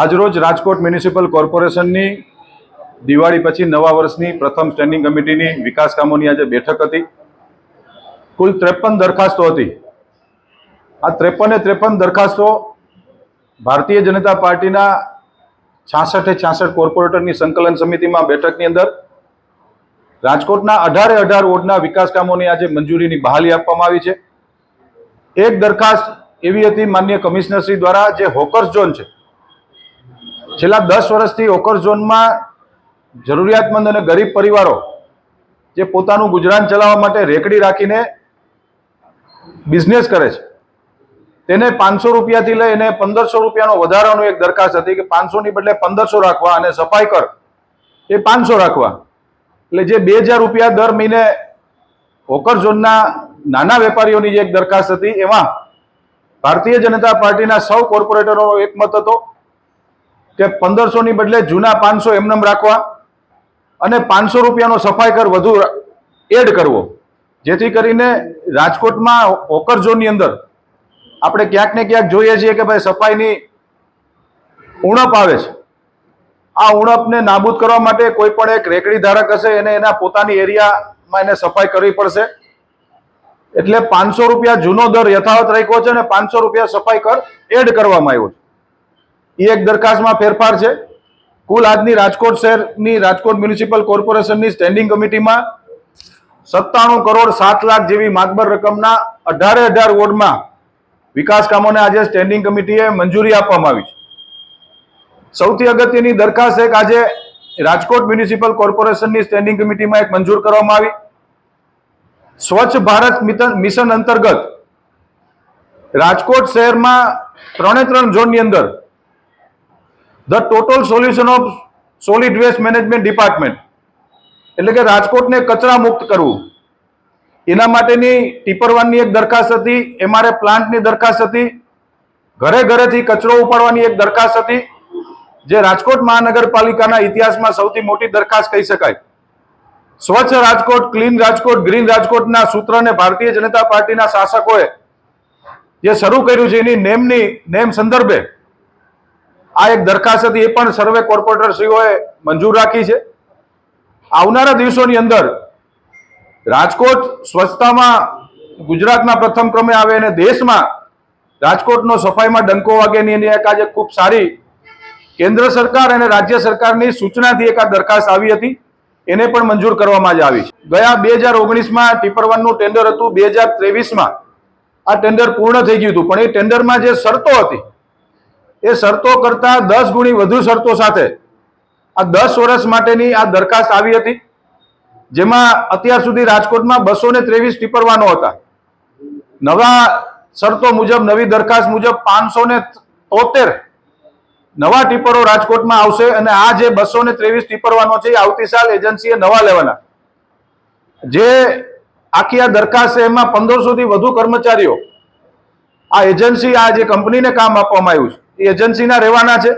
આજરોજ રાજકોટ મ્યુનિસિપલ કોર્પોરેશનની દિવાળી પછી નવા વર્ષની પ્રથમ સ્ટેન્ડિંગ કમિટીની વિકાસ કામોની આજે બેઠક હતી. કુલ ત્રેપન દરખાસ્તો હતી. આ ત્રેપને ત્રેપન દરખાસ્તો ભારતીય જનતા પાર્ટીના છાસઠે છાસઠ કોર્પોરેટરની સંકલન સમિતિમાં બેઠકની અંદર રાજકોટના અઢારે અઢાર વોર્ડના વિકાસ કામોની આજે મંજૂરીની બહાલી આપવામાં આવી છે. એક દરખાસ્ત એવી હતી માન્ય કમિશનરશ્રી દ્વારા જે હોકર્સ ઝોન છે છેલ્લા દસ વર્ષથી ઓકર ઝોનમાં જરૂરિયાતમંદ અને ગરીબ પરિવારો જે પોતાનું ગુજરાન ચલાવવા માટે રેકડી રાખીને બિઝનેસ કરે છે, તેને પાંચસો રૂપિયાથી લઈને પંદરસો રૂપિયાનો વધારાનો એક દરખાસ્ત હતી કે પાંચસોની બદલે પંદરસો રાખવા અને સફાઈ કર, એ પાંચસો રાખવા. એટલે જે બે હજાર રૂપિયા દર મહિને હોકર ઝોનના નાના વેપારીઓની જે એક દરખાસ્ત હતી, એમાં ભારતીય જનતા પાર્ટીના સૌ કોર્પોરેટરોનો એક મત હતો કે પંદરસોની બદલે જૂના પાંચસો એમનેમ રાખવા અને પાંચસો રૂપિયાનો સફાઈ કર વધુ એડ કરવો. જેથી કરીને રાજકોટમાં હોકર ઝોનની અંદર આપણે ક્યાંક ને ક્યાંક જોઈએ છીએ કે ભાઈ સફાઈની ઉણપ આવે છે. આ ઉણપને નાબૂદ કરવા માટે કોઈ પણ એક રેકડી ધારક હશે એને એના પોતાની એરિયામાં એને સફાઈ કરવી પડશે. એટલે પાંચસો રૂપિયા જૂનો દર યથાવત રાખ્યો છે અને પાંચસો રૂપિયા સફાઈ કર એડ કરવામાં આવ્યો છે. એ એક દરખાસ્તમાં ફેરફાર છે. કુલ આજની રાજકોટ શહેરની રાજકોટ મ્યુનિસિપલ કોર્પોરેશનની સ્ટેન્ડિંગ કમિટીમાં સત્તાણું કરોડ સાત લાખ જેવી માગબર રકમના અઢારે અઢાર વોર્ડમાં વિકાસ કામોને આજે સ્ટેન્ડિંગ કમિટીએ મંજૂરી આપવામાં આવી છે. સૌથી અગત્યની દરખાસ્ત એક આજે રાજકોટ મ્યુનિસિપલ કોર્પોરેશનની સ્ટેન્ડિંગ કમિટીમાં એક મંજૂર કરવામાં આવી. સ્વચ્છ ભારત મિશન- અંતર્ગત રાજકોટ શહેરમાં ત્રણે ત્રણ ઝોનની અંદર the total solution of solid waste management department. એટલે કે રાજકોટને કચરા મુક્ત કરવું. એના માટેની ટીપરવાનની એક દરખાસ્ત હતી, એમઆરએ પ્લાન્ટની દરખાસ્ત હતી. ઘરે ઘરેથી કચરો ઉપાડવાની એક દરખાસ્ત હતી, જે રાજકોટ મહાનગરપાલિકાના ઇતિહાસમાં સૌથી મોટી દરખાસ્ત કહી શકાય. સ્વચ્છ રાજકોટ, ક્લીન રાજકોટ, ગ્રીન રાજકોટના સૂત્રને ભારતીય જનતા પાર્ટીના શાસકોએ જે શરૂ કર્યું છે એની નેમની, નેમ સંદર્ભે આ એક દરખાસ્ત હતી, એ પણ સર્વે કોર્પોરેટરશ્રીઓએ મંજૂર રાખી છે. આવનારા દિવસોની અંદર રાજકોટ સ્વચ્છતામાં ગુજરાતના પ્રથમ ક્રમે આવે અને દેશમાં રાજકોટનો સફાઈમાં ડંકો વાગેની એક આજે ખૂબ સારી કેન્દ્ર સરકાર અને રાજ્ય સરકારની સૂચનાથી એક આ દરખાસ્ત આવી હતી. એને પણ મંજૂર કરવામાં જ આવી છે. ગયા બે હજાર ઓગણીસમાં ટીપર વનનું ટેન્ડર હતું, બે હજાર ત્રેવીસમાં આ ટેન્ડર પૂર્ણ થઈ ગયું હતું. પણ એ ટેન્ડરમાં જે શરતો હતી એ શરતો કરતા દસ ગુણી વધુ શરતો સાથે. આ દસ વર્ષ માટેની આ દરખાસ્ત આવી હતી, જેમાં અત્યાર સુધી રાજકોટમાં બસો ને ત્રેવીસ ટીપરવાનો હતા. નવા શરતો મુજબ, નવી દરખાસ્ત મુજબ પાંચસો ને તોતેર નવા ટીપરો રાજકોટમાં આવશે અને આ જે બસો ને ત્રેવીસ ટીપરવાનો છે એ આવતી સાલ એજન્સીએ નવા લેવાના. જે આખી આ દરખાસ્ત એમાં પંદરસો થી વધુ કર્મચારીઓ આ એજન્સી આ જે કંપનીને કામ આપવામાં આવ્યું છે. એ એજન્સીના રહેવાના છે.